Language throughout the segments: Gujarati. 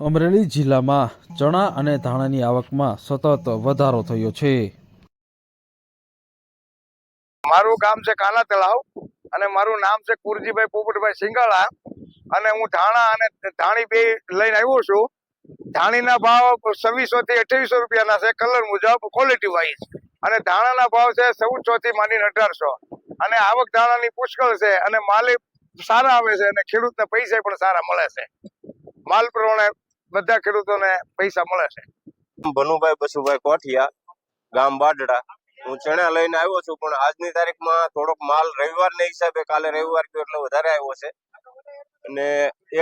અમરેલી જિલ્લામાં ચણા અને ધાણાની આવકમાં સતત વધારો થયો છે. મારું ગામ છે કાલા તળાવ અને મારું નામ છે કુરજીભાઈ પોપટભાઈ સિંગાળા અને હું ધાણા અને ધાણી બે લઈને આવ્યો છું. ધાણીના ભાવ છવ્વીસો થી અઠ્યાવીસો રૂપિયાના છે, કલર મુજબ ક્વોલિટી વાઇઝ અને ધાણાના ભાવ છે ચૌદસો થી માંડીને અઢારસો. અને આવક ધાણાની પુષ્કળ છે અને માલ સારા આવે છે અને ખેડૂતને પૈસા પણ સારા મળે છે. માલ પ્રમાણે બધા ખેડૂતોને પૈસા મળે છે. ભનુભાઈ, બસુભાઈ કોઠિયા, ગામ બાડડા. હું ચણા લઈને આવ્યો છું, પણ આજની તારીખમાં થોડોક માલ રવિવારના હિસાબે કાલે રવિવાર ગયો એટલે વધારે આવ્યો છે. અને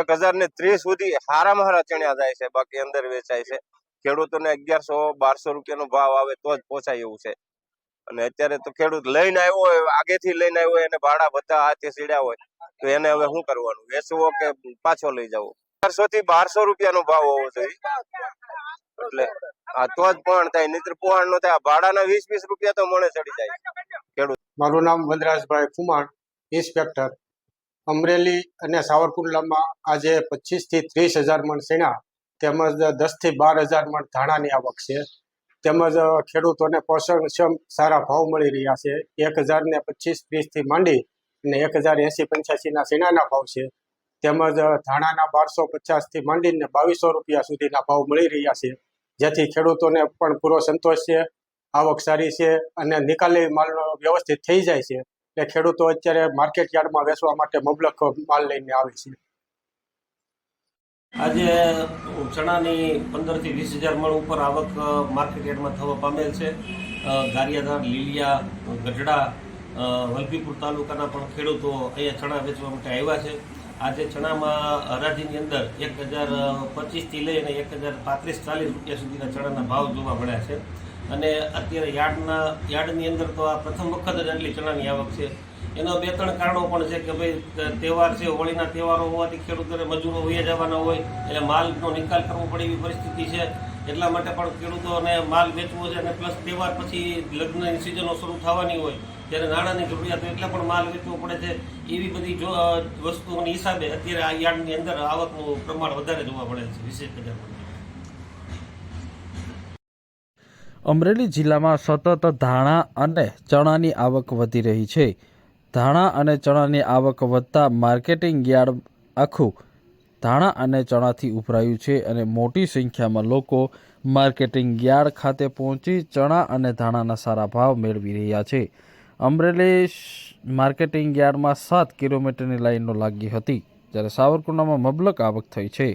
એક હજાર ને ત્રીસ સુધી હારામાં હારા ચણ્યા જાય છે, બાકી અંદર વેચાય છે. ખેડૂતોને અગિયારસો, બારસો રૂપિયાનો ભાવ આવે તો જ પોસાય એવું છે. અને અત્યારે તો ખેડૂત લઈને આવ્યો હોય, આગેથી લઈને આવ્યો હોય, એને ભાડા બધા હાથે સીડ્યા હોય, તો એને હવે શું કરવાનું? વેચવો કે પાછો લઈ જવો? ચારસો થી બારસો રૂપિયાનો ભાવ હોવો જોઈએ. એટલે આ તો જ પણ થાય, નહીતર પોહાણ નો થાય ભાડાના વીસ વીસ રૂપિયા તો મને ચડી જાય. મારું નામ વનરાજભાઈ કુમાર, ઇન્સ્પેક્ટર. અમરેલી અને સાવરકુંડલામાં આજે પચીસથી ત્રીસ હજાર મણ શેણા તેમજ દસથી બાર હજાર મણ ધાણાની આવક છે. તેમજ ખેડૂતોને પોષણક્ષમ સારા ભાવ મળી રહ્યા છે. એક હજાર ને પચીસ ત્રીસથી માંડી અને એક હજાર એસી પંચ્યાસીના શેણાના ભાવ છે. તેમજ ધાણાના બારસો પચાસથી માંડીને બાવીસો રૂપિયા સુધીના ભાવ મળી રહ્યા છે. જેથી ખેડૂતોને પણ પૂરો સંતોષ છે, આવક સારી છે અને નિકાલી માલનો વ્યવસ્થિત થઈ જાય છે. એટલે ખેડૂતો અત્યારે માર્કેટ યાર્ડમાં વેચવા માટે મબલક માલ લઈને આવે છે. આજે ચણાની પંદરથી વીસ હજાર મણ ઉપર આવક માર્કેટ યાર્ડમાં થવા પામેલ છે. ગારિયાધાર, લીલિયા, ગઢડા વલભીપુર તાલુકાના પણ ખેડૂતો અહીંયા ચણા વેચવા માટે આવ્યા છે. આજે ચણામાં હરાજીની અંદર એક હજાર પચીસથી લઈને એક હજાર પાંત્રીસ, ચાલીસ રૂપિયા સુધીના ચણાના ભાવ જોવા મળ્યા છે. અને અત્યારે યાર્ડના, યાર્ડની અંદર તો આ પ્રથમ વખત જ આટલી ચણાની આવક છે. એના બે ત્રણ કારણો પણ છે કે ભાઈ તહેવાર છે, હોળીના તહેવારો હોવાથી ખેડૂતોને મજૂરો વયા જવાના હોય, એટલે માલનો નિકાલ કરવો પડે એવી પરિસ્થિતિ છે. એટલા માટે પણ ખેડૂતોને માલ વેચવો છે અને પ્લસ તહેવાર પછી લગ્નની સિઝનો શરૂ થવાની હોય, ત્યારે નાણાંની જરૂરિયાત એટલે પણ માલ વેચવો પડે છે. એવી બધી જો વસ્તુઓની હિસાબે અત્યારે આ યાર્ડની અંદર આવકનું પ્રમાણ વધારે જોવા મળે છે વિશેષ બજારમાં. અમરેલી જિલ્લામાં સતત ધાણા અને ચણાની આવક વધી રહી છે. ધાણા અને ચણાની આવક વધતા માર્કેટિંગ યાર્ડ આખું ધાણા અને ચણાથી ઉભરાયું છે અને મોટી સંખ્યામાં લોકો માર્કેટિંગ યાર્ડ ખાતે પહોંચી ચણા અને ધાણાના સારા ભાવ મેળવી રહ્યા છે. અમરેલી માર્કેટિંગ યાર્ડમાં સાત કિલોમીટરની લાઈનો લાગી હતી. જ્યારે સાવરકુંડલામાં મબલક આવક થઈ છે.